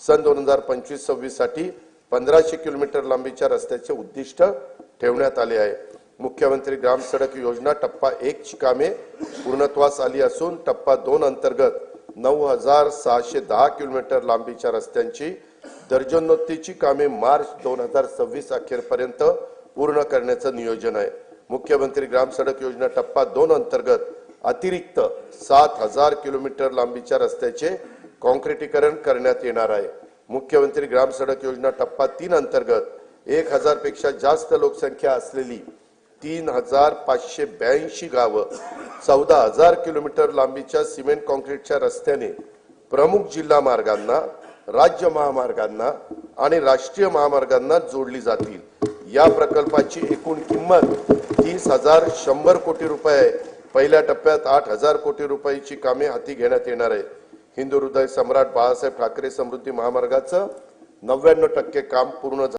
सन दोन हजार पंचवीस सव्वीससाठी पंधराशे किलोमीटर लांबीच्या रस्त्याचे उद्दिष्ट ठेवण्यात आले आहे. मुख्यमंत्री ग्राम सडक योजना टप्पा एक ची कामे पूर्णत्वास आली असून टप्पा दोन अंतर्गत नऊ हजार सहाशे दहा किलोमीटर लांबीच्या रस्त्यांची दर्जनोत्तीची कामे मार्च दोन हजार सव्वीस अखेरपर्यंत पूर्ण करण्याचं नियोजन आहे. मुख्यमंत्री ग्राम सडक योजना टप्पा दोन अंतर्गत अतिरिक्त सात हजार किलोमीटर लांबीच्या रस्त्याचे कॉन्क्रिटीकरण करण्यात येणार आहे. मुख्यमंत्री ग्राम सडक योजना टप्पा तीन अंतर्गत एक हजारपेक्षा जास्त लोकसंख्या असलेली तीन हजार पाचशे ब्याऐंशी गावं चौदा हजार किलोमीटर लांबीच्या सिमेंट कॉन्क्रीटच्या रस्त्याने प्रमुख जिल्हा मार्गांना राज्य महामार्गांना आणि राष्ट्रीय महामार्गांना जोडली जातील. या प्रकल्पाची एकूण किंमत तीस हजार शंभर कोटी रुपये आहे. पहिल्या टप्प्यात आठ हजार कोटी रुपयाची कामे हाती घेण्यात येणार आहे. हिंदू हृदय सम्राट बाळासाहेब ठाकरे समृद्धी महामार्गाचं नव्याण्णव टक्के काम पूर्ण झालं.